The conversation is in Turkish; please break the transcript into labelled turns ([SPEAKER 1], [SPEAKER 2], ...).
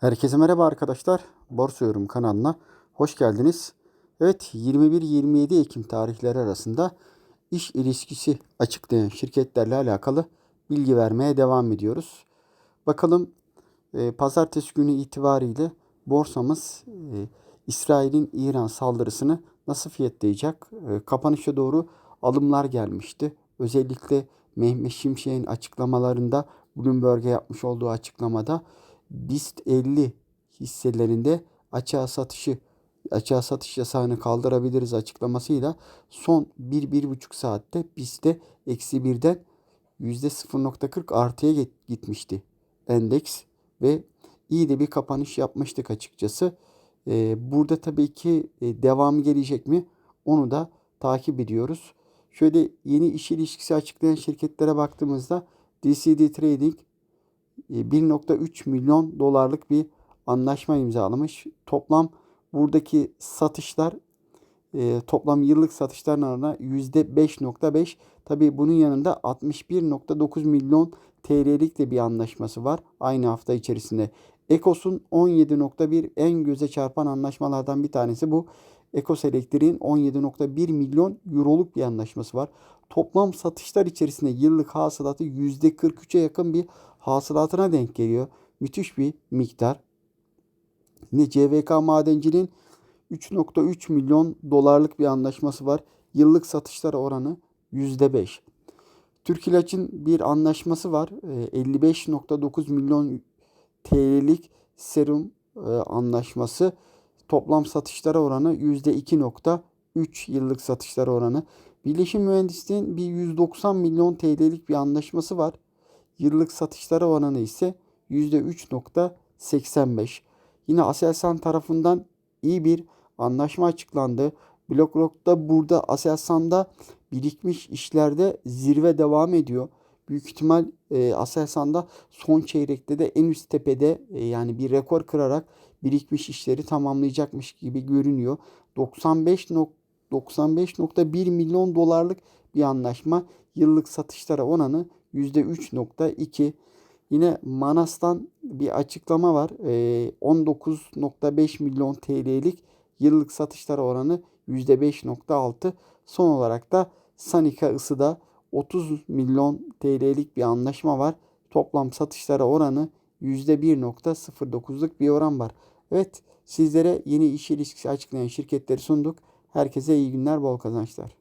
[SPEAKER 1] Herkese merhaba arkadaşlar. Borsa Yorum kanalına hoş geldiniz. Evet 21-27 Ekim tarihleri arasında iş ilişkisi açıklayan şirketlerle alakalı bilgi vermeye devam ediyoruz. Bakalım e, pazartesi günü itibariyle borsamız e, İsrail'in İran saldırısını nasıl fiyatlayacak? E, kapanışa doğru alımlar gelmişti. Özellikle Mehmet Şimşek'in açıklamalarında Bloomberg'e yapmış olduğu açıklamada BIST 50 hisselerinde açığa satışı açığa satış yasağını kaldırabiliriz açıklamasıyla son 1-1,5 saatte BIST'te eksi birden %0.40 artıya gitmişti endeks ve iyi de bir kapanış yapmıştık açıkçası. Ee, burada tabii ki e, devamı gelecek mi onu da takip ediyoruz. Şöyle yeni iş ilişkisi açıklayan şirketlere baktığımızda DCD Trading 1.3 milyon dolarlık bir anlaşma imzalamış. Toplam buradaki satışlar e, toplam yıllık satışların oranı %5.5. Tabii bunun yanında 61.9 milyon TL'lik de bir anlaşması var aynı hafta içerisinde. Ekos'un 17.1 en göze çarpan anlaşmalardan bir tanesi bu. Ekos Elektrik'in 17.1 milyon euroluk bir anlaşması var. Toplam satışlar içerisinde yıllık hasılatı %43'e yakın bir hasılatına denk geliyor. Müthiş bir miktar. Yine CVK Madenciliğin 3.3 milyon dolarlık bir anlaşması var. Yıllık satışlar oranı %5. Türk İlaç'ın bir anlaşması var. 55.9 milyon TL'lik serum e, anlaşması. Toplam satışlara oranı %2.3 yıllık satışlar oranı. Birleşim Mühendisliğin bir 190 milyon TL'lik bir anlaşması var. Yıllık satışlara oranı ise %3.85. Yine Aselsan tarafından iyi bir anlaşma açıklandı. BlackRock'ta burada Aselsan'da birikmiş işlerde zirve devam ediyor. Büyük ihtimal e, Aselsan'da son çeyrekte de en üst tepede e, yani bir rekor kırarak birikmiş işleri tamamlayacakmış gibi görünüyor. 95 95.1 milyon dolarlık bir anlaşma. Yıllık satışlara oranı %3.2. Yine Manas'tan bir açıklama var. 19.5 milyon TL'lik yıllık satışlara oranı %5.6. Son olarak da Sanika Isı'da 30 milyon TL'lik bir anlaşma var. Toplam satışlara oranı %1.09'luk bir oran var. Evet sizlere yeni iş ilişkisi açıklayan şirketleri sunduk. Herkese iyi günler, bol kazançlar.